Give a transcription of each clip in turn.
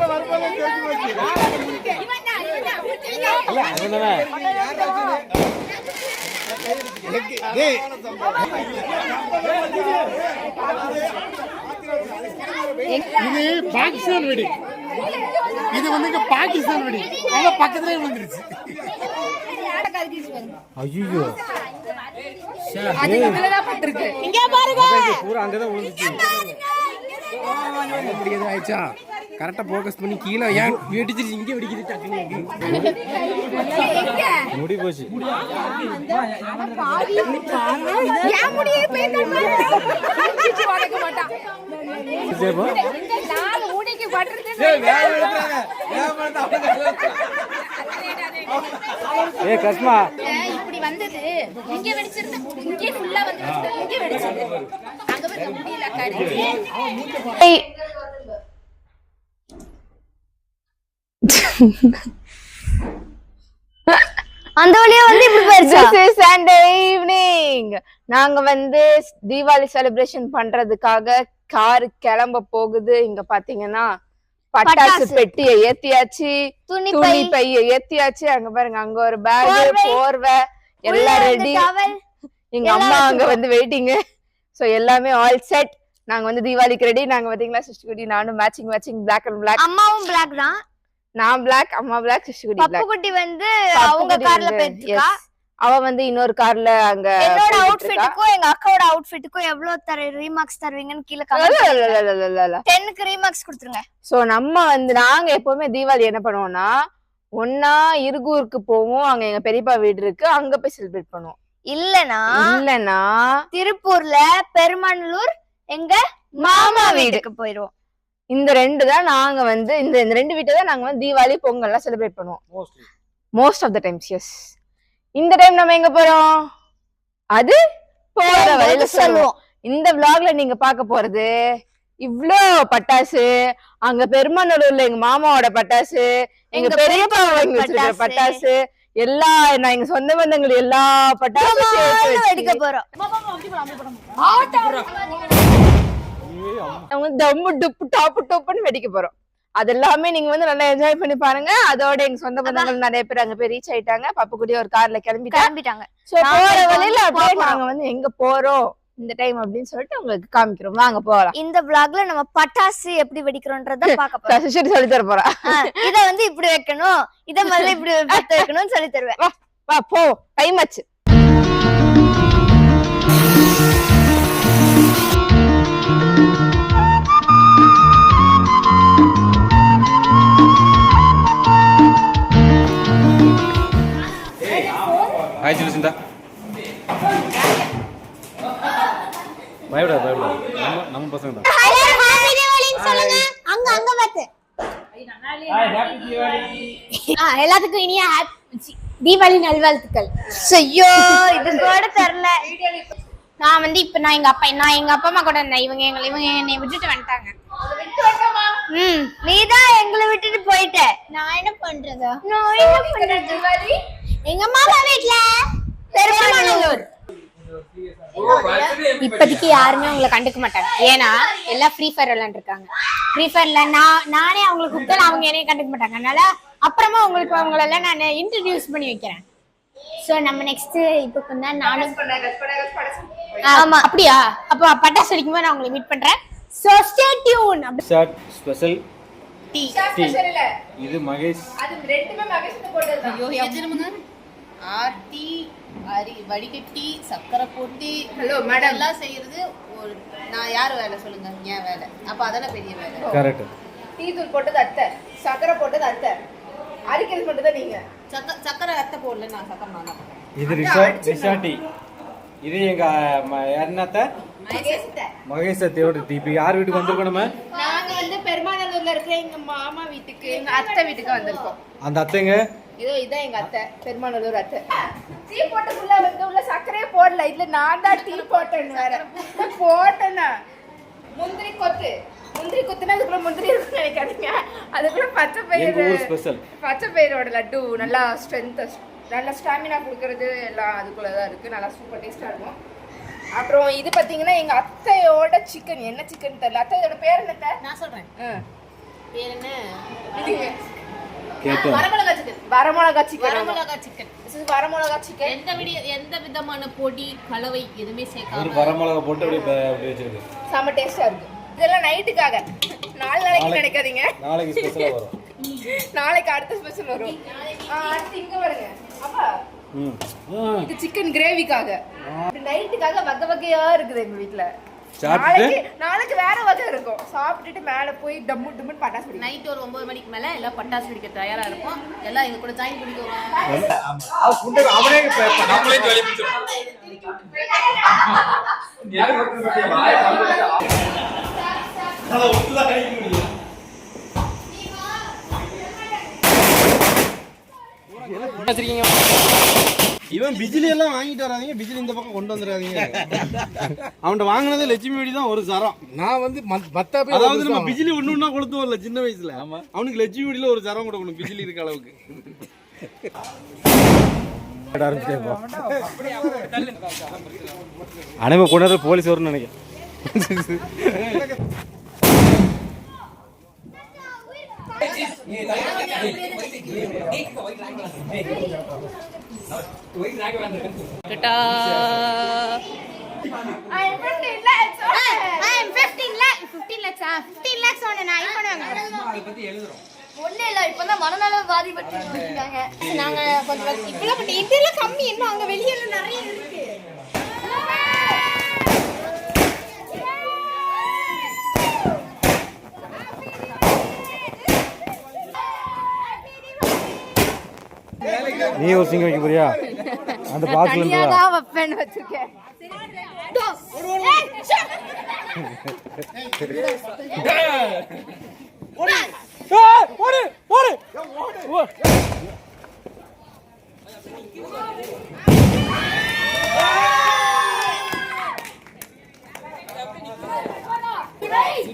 தெரிஞ்சு போச்சு இது பாகிஸ்தான் வெடி. இது வந்து பாகிஸ்தான் வெடி. அங்க பக்கத்துலயே வந்துருச்சு ஐயோ இங்க பாருங்க. பூரா அங்கதான் விழுந்துச்சு. எதுவும் ஆயிடுச்சா? கரெக்டா ஃபோக்கஸ் பண்ணி கீழே ஏன் வெடிச்சிருச்சு இங்கே வெடிக்குது டக்குன்னு? முடி போச்சு. ஏ கஸ்மா இப்படி வந்தது. இங்க வெடிச்சிருந்தா இங்கே ஃபுல்லா வந்து இங்க வெடிச்சிருந்தது அங்க வந்து முடியல கடிச்சு அந்த வழியா வந்து இப்படி போயிருச்சா This is Sunday evening. நாங்க வந்து தீபாவளி செலிப்ரேஷன் பண்றதுக்காக கார் கிளம்ப போகுது இங்க பாத்தீங்கன்னா பட்டாசு. பெட்டியை ஏத்தியாச்சு துணி பைய ஏத்தியாச்சு அங்க பாருங்க அங்க ஒரு பேக் போர்வை. எல்லாம் ரெடி. எங்க அம்மா அங்க. வந்து வெயிட்டிங் சோ எல்லாமே ஆல் செட் நாங்க வந்து தீபாவளிக்கு ரெடி நாங்க பாத்தீங்களா சிஷ்டிகுடி நானும் matching matching black and black அம்மாவும் பிளாக் தான் நான் பிளாக் அம்மா பிளாக் சிஷ்டிகுடி பப்பு பிளாக் குட்டி வந்து அவங்க கார்ல போயிட்டு அவ வந்து இன்னொரு கார்ல அங்க என்னோட. அவுட்ஃபிட்டுக்கும் எங்க அக்காவோட அவுட்ஃபிட்டுக்கும் எவ்வளவு தர ரீமார்க்ஸ் தருவீங்கன்னு கீழே லலலலலலல. டென்னுக்கு ரீமார்க்ஸ் கொடுத்துருங்க. சோ நம்ம வந்து நாங்க எப்பவுமே தீபாவளி என்ன பண்ணுவோம்னா ஒன்னா இருகூருக்கு போவோம். அங்க எங்க பெரியப்பா வீடு இருக்கு. அங்க போய் செலிப்ரேட் பண்ணுவோம். இல்லனா இல்லனா திருப்பூர்ல பெருமாநல்லூர் எங்க மாமா வீடு. வீட்டுக்கு போயிருவோம். இந்த ரெண்டு தான் நாங்க வந்து இந்த இந்த ரெண்டு வீட்டை தான் நாங்க வந்து தீபாவளி பொங்கல்லாம் செலிப்ரேட் பண்ணுவோம். Most of the times yes இந்த டைம் நம்ம எங்க போறோம்? அது போற வழியில சொல்லுவோம். இந்த vlogல நீங்க பார்க்க போறது இவ்ளோ பட்டாசு அங்க பெருமாநல்லூர்ல எங்க மாமாவோட பட்டாசு எங்க பெரியப்பா வாங்கி வச்சிருக்கிற பட்டாசு. பட்டாசு எல்லா நான் எங்க சொந்த பந்தங்கள் எல்லா பட்டாசும் வச்சு வெடிக்க போறோம். அவங்க தம்மு டுப்பு டாப்பு டோப்புன்னு வெடிக்க போறோம். அது எல்லாமே நீங்க வந்து நல்லா என்ஜாய் பண்ணி பாருங்க. அதோட எங்க சொந்த பந்தங்கள் நிறைய பேர் அங்க போய் ரீச் ஆயிட்டாங்க. பப்புக்குடி ஒரு கார்ல கிளம்பிட்டாங்க. கிளம்பிட்டாங்க சோ போற வழியில அப்படியே போறோம். நாங்க வந்து எங்க போறோம் இந்த டைம் அப்படின்னு சொல்லிட்டு உங்களுக்கு காமிக்கிறோம். வாங்க போகலாம் இந்த vlogல நம்ம பட்டாசு எப்படி வெடிக்கிறோன்றத பாக்க போறோம். சொல்லி தர போறா ஆ, இத வந்து இப்படி வைக்கணும். இத முதல்ல இப்படி வைக்கணும்னு சொல்லி தருவேன். வா போ. டைம் ஆச்சு. பயப்படாது பயப்படாது. நம்ம நம்ம பசங்க தான். சொல்லுங்க. அங்க அங்க பார்த்து. எல்லாத்துக்கும் இனிய தீபாவளி நல்வாழ்த்துக்கள். ஐயோ இது கூட தெரியல. நான் வந்து இப்ப நான் எங்க அப்பா நான் எங்க அப்பா அம்மா கூட இருந்தேன். இவங்க எங்களை இவங்க என்னை விட்டுட்டு வந்துட்டாங்க. ம் நீதான் எங்களை விட்டுட்டு போயிட்ட. நான் என்ன பண்றதா? நான் என்ன பண்றது? எங்க மாமா வீட்ல. பெருமாநல்லூர் இப்போதைக்கு யாருமே உங்களை கண்டுக்க மாட்டாங்க. ஏன்னா எல்லாம் ஃப்ரீ ஃபயர் விளையாண்டுருக்காங்க. ஃப்ரீ ஃபயர்ல நான் நானே அவங்களுக்கு கூப்பிட்டாலும் அவங்க என்னைய கண்டுக்க மாட்டாங்க. அதனால அப்புறமா உங்களுக்கு அவங்களெல்லாம் நான் இன்ட்ரடியூஸ் பண்ணி வைக்கிறேன். ஸோ நம்ம நெக்ஸ்ட் இப்போ கொஞ்ச நேரம் நானும் ஆமா. அப்படியா? அப்போ பட்டாசு வெடிக்கும்போது நான் உங்களை மீட் பண்றேன். ஸோ ஸ்டே டியூன் அப்படி ஷார்ட் ஸ்பெஷல் டீ இது மகேஷ். ஆர்த்தி அரி வடிகட்டி சக்கரை போட்டு ஹலோ மேடம் எல்லாம் செய்யறது ஒரு நான் யார் வேலை சொல்லுங்க? என் வேலை. அப்ப அதெல்லாம் பெரிய வேலை? கரெக்ட் டீ தூள் போட்டது அத்தை. சக்கரை போட்டது அத்தை. அரிக்கிறது மட்டும் தான் நீங்க. சக்க சக்கரை அத்தை போடல நான் சக்கரை நான். இது ரிஷாட் ரிஷாட்டி இது எங்க ம- யாருன்னாத்த மகேஷ் அத்தையோட இப்போ யார் வீட்டுக்கு வந்திருக்கோம் நம்ம நாங்க வந்து பெருமாநல்லூர்ல இருக்கிற எங்க மாமா வீட்டுக்கு எங்க அத்தை வீட்டுக்கு வந்திருக்கோம். அந்த அத்தைங்க? இதோ இதான் எங்க அத்தை. பெருமாநல்லூர் அத்தை. டீ போட்டுக்குள்ள வந்து உள்ள சக்கரையே போடல. இதுல நான் தான் டீ போட்டேன்னு வேற. போட்டேன்னா. முந்திரி கொத்து. முந்திரி கொத்துனா அதுக்குள்ள முந்திரி இருக்குன்னு நினைக்காதீங்க. அதுக்குள்ள பச்சை ஸ்பெஷல் பச்சை பயிரோட லட்டு. நல்லா ஸ்ட்ரென்த் நல்லா ஸ்டாமினா கொடுக்கறது எல்லாம் அதுக்குள்ள தான் இருக்கு. நல்லா சூப்பர் டேஸ்டா இருக்கும். அப்புறம் இது பாத்தீங்கன்னா எங்க அத்தையோட சிக்கன் என்ன சிக்கன் தெரியல? அத்தையோட பேர் என்னத்த? நான் சொல்றேன். ஆ. பேர் என்ன? கேட்டேன் வரமிளகா சிக்கன் வரமிளகா சிக்கன் வரமிளகா சிக்கன் வரமிளகா சிக்கன் எந்த விட எந்த விதமான பொடி கலவை எதுவுமே ஒரு சேர்க்காம வரமிளகா போட்டு அப்படியே அப்படியே வச்சிருக்கு செம்ம டேஸ்டா இருக்கு. இதெல்லாம் நைட்டுக்காக நாலு நாளைக்கு. நினைக்காதீங்க. நாளைக்கு ஸ்பெஷலாக வரும். நாளைக்கு அடுத்த ஸ்பெஷல் வரும். ஆ, அடுத்து இங்க வருங்க அப்பா. ம். இது சிக்கன் கிரேவிக்காக நைட்டுக்காக வகை வகையா இருக்குது எங்க வீட்ல. சாப்பிட்டுட்டு? நாளைக்கு நாளைக்கு வேற வகை இருக்கும். சாப்பிட்டுட்டு மேல போய் டம்மு டம்முன்னு பட்டாசு வெடிக்கும். நைட் ஒரு ஒன்பது மணிக்கு மேல எல்லாம் பட்டாசு வெடிக்க தயாரா இருக்கும் எல்லாம் எங்க கூட ஜாயின் பண்ணிக்கோங்க. வச்சிருக்கீங்க இவன் பிஜிலி எல்லாம் வாங்கிட்டு வராதீங்க பிஜிலி இந்த பக்கம் கொண்டு வந்துடாதீங்க. அவன்கிட்ட வாங்கினது லட்சுமி வெடி தான் ஒரு சரம். நான் வந்து மத்- மத்த அதாவது நம்ம பிஜிலி ஒண்ணு ஒண்ணா கொளுத்துவோம்ல சின்ன வயசுல. அவனுக்கு லட்சுமி வெடியில ஒரு சரம் கொடுக்கணும் பிஜிலி இருக்க அளவுக்கு. அனைவ கொண்டு போலீஸ் வரும்னு நினைக்கிறேன். ஒண்ணு இல்ல இப்பதான் மனநல பாதிப்பட்டு இருக்காங்க. நாங்க கொஞ்சம் இப்பெல்லாம் பட் கம்மி. இன்னும் அங்க வெளியே நிறைய இருக்கு. நீ ஒரு சிங்கம் வைக்க போறியா? அந்த பாக்ஸ்ல இருந்து தான் வைப்பேன்னு வச்சிருக்கேன்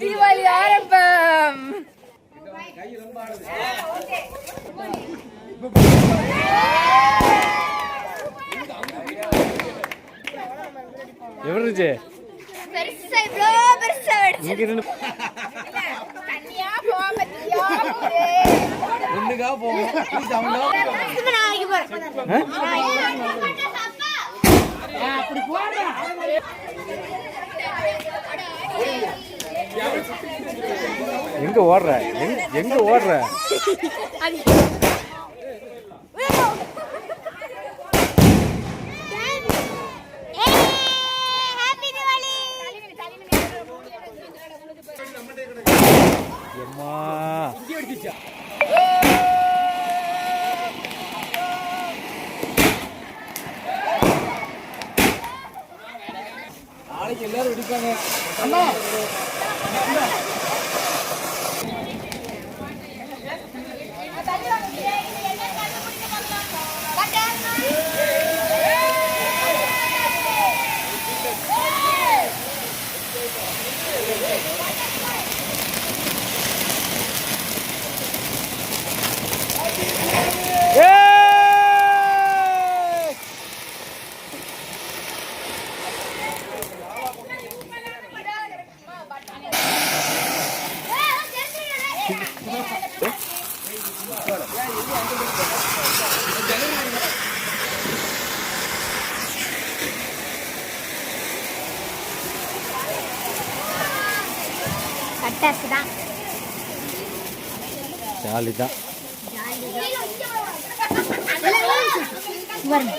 தீபாவளி ஆரம்பம். எப்படி இருந்துச்சு? பெருசா இவ்ளோ பெருசா வெடிச்சு இங்க இருந்து தனியா போகாம தீயா போகுது. ஒண்ணுக்கா நாளைக்கு எல்லாரும் எங்க பட்டாசு தான் ஜாலி தான்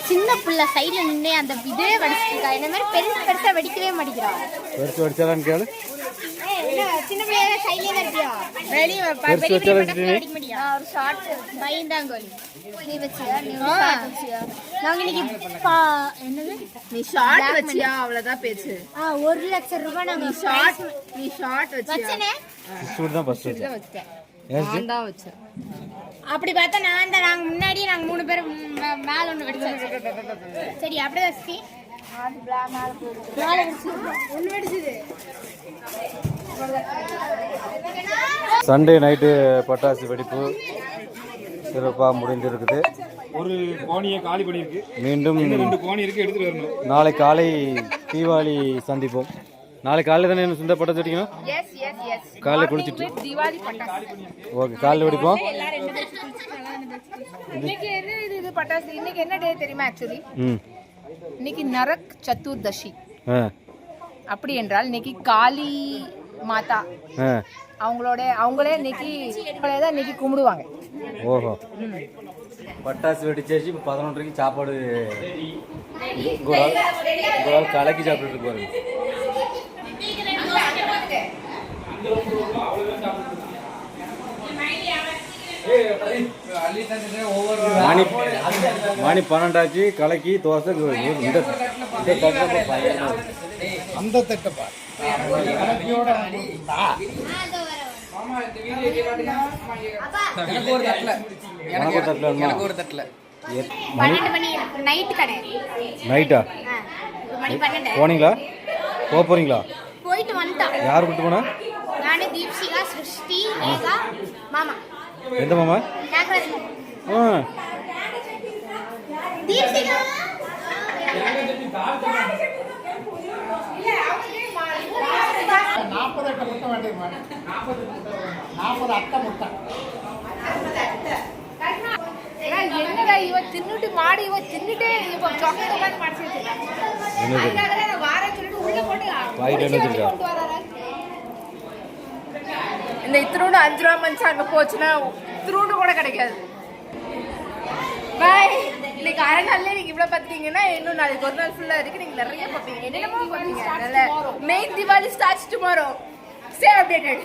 சின்ன புள்ள சைடுல நின்று அந்த இதே வடிச்சிட்டு இருக்கா இந்த மாதிரி பெருசு பெருசா வெடிக்கவே மாட்டேங்கிறா பெருசு வடிச்சாலான்னு கேளு. சின்ன பிள்ளைய இருக்கியா வெளியே? வெடிக்க முடியும். ஒரு ஷார்ட் பயந்தாங்கோலி நீ வச்சியா? நீ ஆ. shot வச்சியா? நாங்க இன்னைக்கு பா- என்னது? நீ ஷார்ட் வச்சியா? அவ்வளவுதான் பேச்சு. ஆ ஒரு லட்சம் ரூபாய் நாங்க ஷார்ட் நீ ஷார்ட் வச்சியா? வச்சனே? சூடு தான் ஃபர்ஸ்ட் வச்சேன் வச்சேன். ஏன் நான் தான் வச்சேன். அப்படி பார்த்தா நான் தான் நாங்க முன்னாடி நாங்க மூணு பேரும் மே- மேல ஒண்ணு வெடிச்சோம் சரி அப்படியே வச்சு. சண்டே நைட்டு பட்டாசு வெடிப்பு சிறப்பாக முடிந்திருக்குது. ஒரு கோணியை காலி பண்ணியிருக்கு. மீண்டும் ரெண்டு கோணி இருக்கு எடுத்துட்டு வரணும். நாளை காலை தீபாவளி சந்திப்போம். நாளைக்கு காலையில் தானே என்ன சுந்தர் பட்டாசு வெடிக்கணும்? எஸ் எஸ் எஸ் காலைல குளிச்சிட்டு. ஓகே காலையில் வெடிப்போம். இன்னைக்கு என்ன இது இது பட்டாசு? இன்னைக்கு என்ன டே தெரியுமா ஆக்சுவலி ம். இன்னைக்கு நரக் சதுர்தசி. ஆ. அப்படி என்றால் இன்னைக்கு காளி மாதா. ஆ. அவங்களோட அவங்களே இன்னைக்கு அவங்களே தான் இன்னைக்கு கும்பிடுவாங்க. ஓஹோ. பட்டாசு வெடிச்சாச்சு இப்போ பதினொன்றரைக்கு சாப்பாடு ஆள் கலக்கி சாப்பிட்டுட்டு பாருங்க மணி மணி பன்னெண்டாச்சு கலக்கி தோசை இந்த. அந்த தட்டப்பா ஒரு தட்டில். மணி நைட்டு போனீங்களா? போக போறீங்களா? போயிட்டு வந்துட்டோம். யார் கூட்டு போனா? நானு தீப்ஷிகா சிருஷ்டி மாமா. எந்த மாமா? ஆ. நாற்பது அட்டை முட்டை வேண்டியது நாற்பது அட்டை முட்டை என்னடா இவ தின்னுட்டு மாடி இவ தின்னுட்டே இப்ப சாக்லேட் உட்காந்து மாடி என்னது? வச்சிருக்கேன் வார சொல்லிட்டு உள்ள போட்டு வாங்கிட்டு வந்து வச்சிருக்கா? கொண்டு வராரா? இந்த இத்தினோடு அஞ்சு ரூபா மனுஷன் அங்க போச்சுன்னா இத்தினோடு கூட கிடைக்காது. பாய் இன்னைக்கு அரை நாள்ல நீங்க இவ்வளவு பாத்தீங்கன்னா இன்னும் நாளைக்கு ஒரு நாள் ஃபுல்லா இருக்கு. நீங்க நிறைய பாப்பீங்க. என்னென்னமோ அதனால main Diwali starts tomorrow stay updated